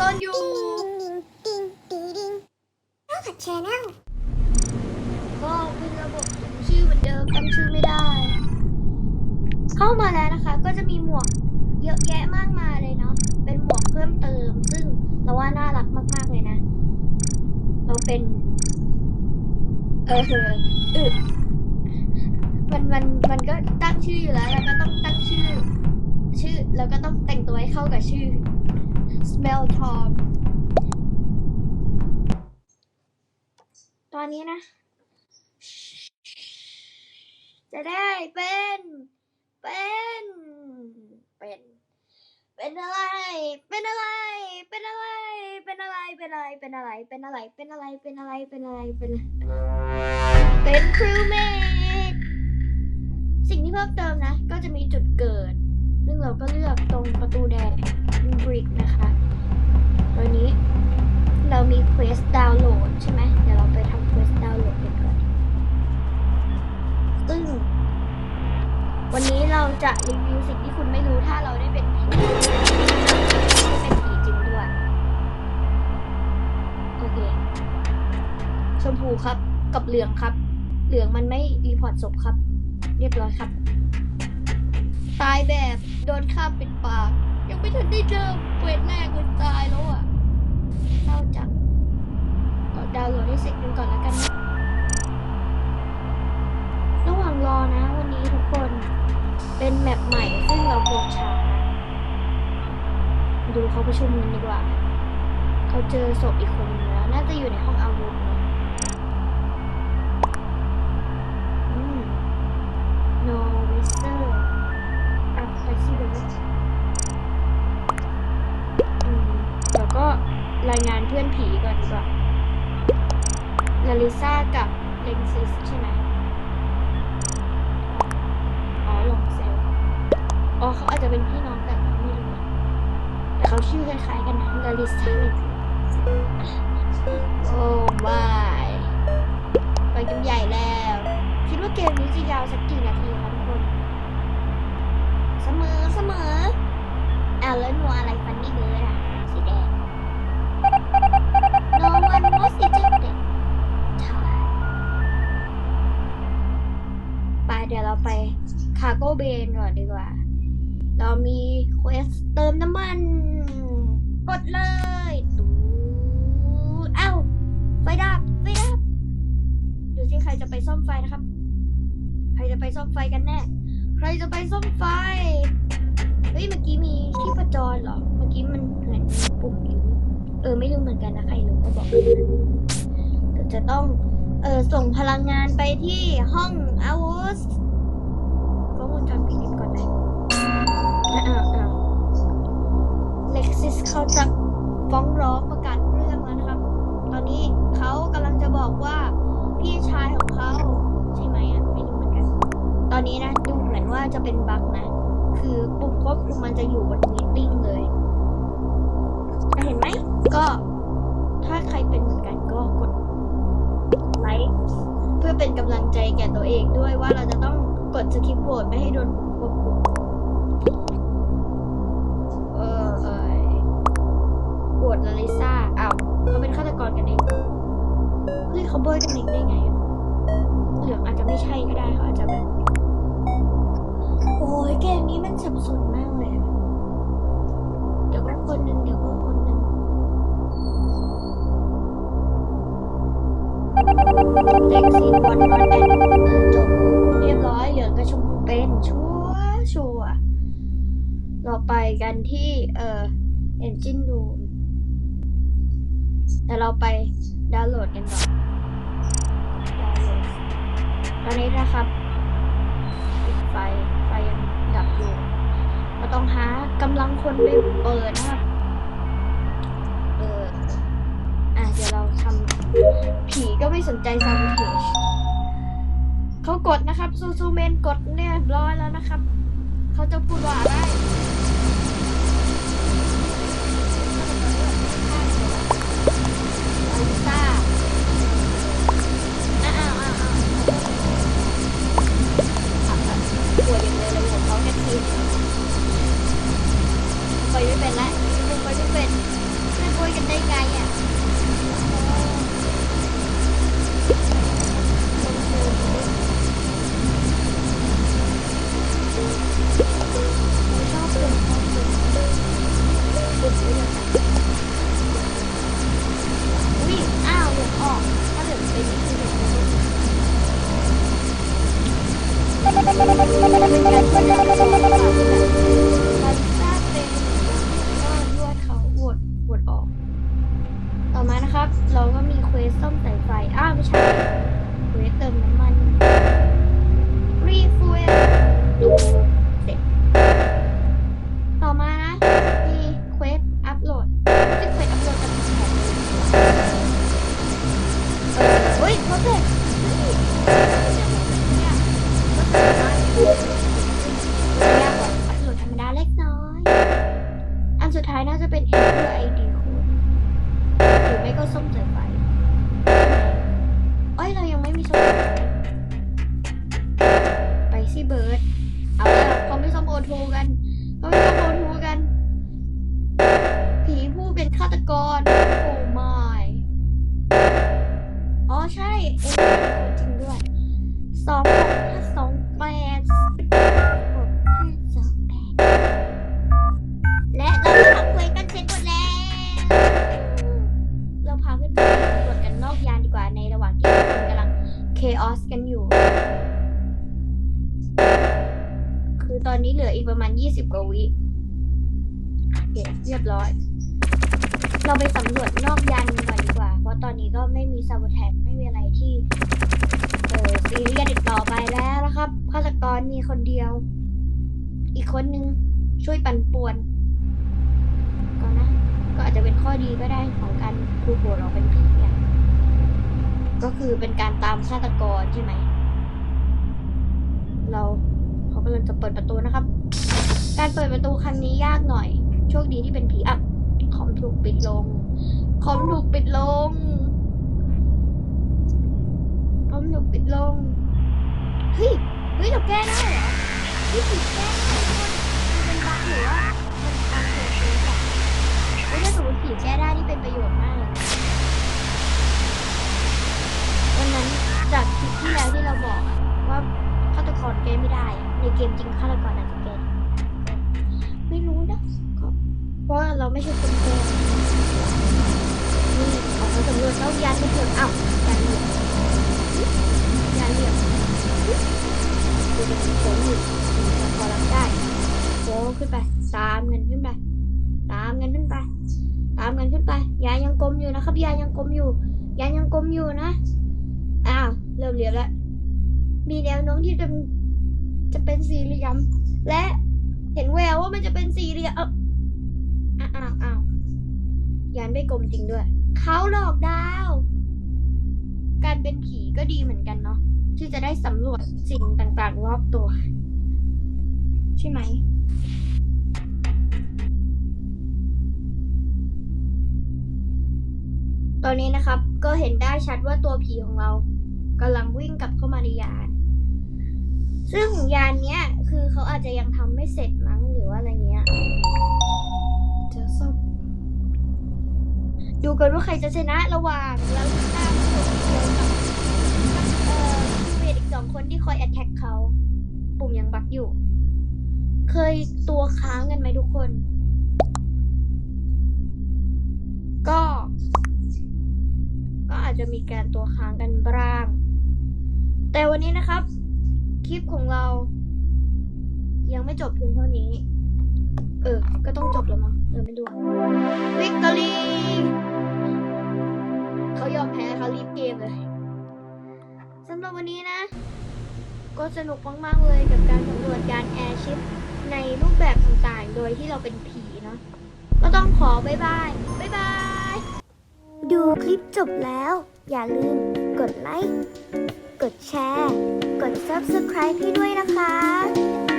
ซ่อนอยู่ติ๊งติ๊งติ๊งติ๊งติ๊งชแนลก็เป็นระบบชื่อเหมือนเดิมตั้งชื่อไม่ได้ เข้ามาแล้วนะคะ ก็จะมีหมวกเยอะแยะมากมายเลยเนาะ เป็นหมวกเพิ่มเติม ซึ่งเราว่าน่ารักมาก ๆ เลยนะ เราเป็น เออเอออึมันมันมันก็ตั้งชื่ออยู่แล้ว แล้วก็ต้องตั้งชื่อ ชื่อ แล้วก็ต้องแต่งตัวให้เข้ากับชื่อ smell Tom ตอนนี้นะ จะได้เป็น เป็น เป็น เป็นอะไร เป็นอะไร เป็นอะไร เป็นอะไร เป็นอะไร เป็นอะไร เป็นอะไร เป็นอะไร เป็นอะไร เป็นอะไร เป็นเป็นครูเมดสิ่งที่เพิ่มเติมนะ ก็จะมีจุดเกิด ซึ่งเราก็เลือกตรงประตูแดงบริกนะคะ ตอนนี้ เรามีเควสดาวน์โหลดใช่ไหมเดี๋ยวเราไปทำเควสดาวน์โหลดกันก่อนซึ่งวันนี้เราจะรีวิวสิ่งที่คุณไม่รู้ถ้าเราได้เป็นผีได้เป็นผีจริงด้วย โอเค ชมพูครับ กับเหลืองครับ เหลืองมันไม่รีพอร์ตศพครับ เรียบร้อยครับ ตายแบบโดนฆ่าปิดปาก ยังไม่ทันได้เจอเวทแรกเลยตายแล้วอะ เร้าจะก็ดาวน์โหลดให้เสร็จกันก่อนแล้วกันนะระหว่างรอนะวันนี้ทุกคนเป็นแมปใหม่ซึ่งเราโหลดช้าดูเขาประชุมกันดีกว่า เขาเจอศพอีกคนนึงแล้ว น่าจะอยู่ในห้องอาวุธ รายงานเพื่อนผีก่อนดีกว่าลาลิซ่ากับเลนซิสใช่ไหมอ๋อลองเซลอ๋อเขาอาจจะเป็นพี่น้องกันนะไม่รู้แต่เขาชื่อคล้ายๆกันนะลาลิซาเลยโอ้บายไปกันใหญ่แล้ว คิดว่าเกมนี้จะยาวสักกี่นาทีคะทุกคน เสมอเสมออ้าแล้วนัวอะไรฟันนี่เบิร์อะสีแดง เราไปคาร์โกเบนก่อนดีกว่า เรามีเควสเติมน้ำมัน กดเลยตูดเอ้า ไฟดับ ไฟดับ ดูสิใครจะไปซ่อมไฟนะครับ ใครจะไปซ่อมไฟกันแน่ ใครจะไปซ่อมไฟ เฮ้ย เมื่อกี้มีที่ประจรเหรอ เมื่อกี้มันเหมือนปุ่มอยู่เออ ไม่รู้เหมือนกันนะ ใครรู้ก็บอกเดี๋ยวจะต้อง เออส่งพลังงานไปที่ห้องอาวุธ งจรปิดก่อนไหมอ้าวอ้าวเล็กซิสเขาจะฟ้องร้องประกาศเรื่องแล้วนะครับ ตอนนี้เขากำลังจะบอกว่าพี่ชายของเขาใช่ไหมอะไม่รู้เหมือนกัน ตอนนี้นะดูเหมือนว่าจะเป็นบั๊กนะ คือปุ่มควบคุมมันจะอยู่บนมีติ้งเลยเห็นไหมก็ถ้าใครเป็นเหมือนกันก็กดไลค์ เป็นกำลังใจแก่ตัวเองด้วยว่าเราจะต้องกดสกิปโหวตไม่ให้โดนควบคุมเออเอยโหวตลาลิซ่าอ้าวเขาเป็นฆาตกรกันเองเฮ้ยเขาโบยกันเองได้ไงเหลืองอาจจะไม่ใช่ก็ได้เขาอาจจะแบบโอ้ยเกมนี้มันสับสนมากเลยเดี๋ยวก็คนหนึ่งเดี๋ยวก็คนหนึ่งเล็กซี วร์ชัวร์เราไปกันที่เอ่อ Engine Room แต่เราไปดาวน์โหลดกันก่อนดาวน์โหลดตอนนี้นะครับปิดไฟ ไฟยังดับอยู่เราต้องหากำลังคนไปเปิดนะครับ เอออะเดี๋ยวเราทำผีก็ไม่สนใจซาบูเทชเขากดนะครับ ซูซูเมนกดเรียบร้อยแล้วนะครับ เขาจะพูดว่าอะไร ไม่มีส้มไปสิเบิร์ดเอาละเขาไม่ส้มโอทูกันเขาไม่ส้มโอทูกัน ผีผู้เป็นฆาตกรโอ้ไม่อ๋อใช่เอ็นจริงด้วยสองหกห้าสอง กว่าวิโอเคเรียบร้อย เราไปสำรวจนอกยานกันก่อนดีกว่า เพราะตอนนี้ก็ไม่มีซาบแท็กไม่มีอะไรที่เออซีเรียสต่อไปแล้วนะครับฆาตกรมีคนเดียว อีกคนนึงช่วยปั่นป่วนก็นะ ก็อาจจะเป็นข้อดีก็ได้ของการถูโหวตออกเป็นผีเนี่ยก็คือเป็นการตามฆาตกรใช่ไหม เราเขากำลังจะเปิดประตูนะครับ การเปิดประตูครั้งนี้ยากหน่อย โชคดีที่เป็นผีอะคอมถูกปิดลง คอมถูกปิดลง คอมถูกปิดลง เฮ้ย เฮ้ยเราแก้ได้เหรอเฮ้ยผีแก้ได้คนมันเป็นบั๊กหรือว่ามันทำเกิดขึ้นจากเฮ้ยถ้าสมมติผีแก้ได้นี่เป็นประโยชน์มากเลยวันนั้นจากคลิปที่แล้วที่เราบอกว่าฆาตกรแก้ไม่ได้ ในเกมจริงฆาตกรอาจจะแก้ เพราะเราไม่ใช่คนแก้นี่ออกมาสำรวจแล้วยานไม่เจออ้าวยานเหลี่ยมยาเหลี่ยมดูเป็นโค้งอยู่พอรับได้โค้งขึ้นไปตามเงินขึ้นไปตามเงินขึ้นไป ตามเงินขึ้นไปยายังกลมอยู่นะครับยายังกลมอยู่ยายังกลมอยู่นะอ้าวเริ่มเรียบแล้วมีแนวโน้มที่จะจะเป็นสี่เหลี่ยมและ เห็นแววว่ามันจะเป็นสี่เหลี่ยมเอ้าวอ้าวอ้าวยานไม่กลมจริงด้วย เขาหลอกดาว การเป็นผีก็ดีเหมือนกันเนาะที่จะได้สำรวจสิ่งต่างๆรอบตัว ใช่ไหมตอนนี้นะครับก็เห็นได้ชัดว่าตัวผีของเรากำลังวิ่งกลับเข้ามาในยาน ซึ่งยานเนี้ยคือเขาอาจจะยังทำไม่เสร็จมั้งหรือว่าอะไรเงี้ยเจอศพดูกันว่าใครจะชนะระหว่างลาลูน่าคนเดียวกับกับเอ่อเวทอีกสองคนที่คอยแอตแทกเขาปุ่มยังบักอยู่ เคยตัวค้างกันไหมทุกคน ก็ ก็อาจจะมีการตัวค้างกันบ้าง แต่วันนี้นะครับ คลิปของเรา ยังไม่จบเพียงเท่านี้ เออ ก็ต้องจบแล้วมั้งเออไม่ดูวิกตอรี่เขายอมแพ้เขารีบเกมเลยสำหรับวันนี้นะ ก็สนุกมากๆเลยกับการสำรวจยานแอร์ชิพในรูปแบบต่างๆ โดยที่เราเป็นผีเนาะก็ต้องขอบายบายบ๊ายบาย ดูคลิปจบแล้ว อย่าลืม กดไลค์ กดแชร์ กด Subscribe พี่ด้วยนะคะ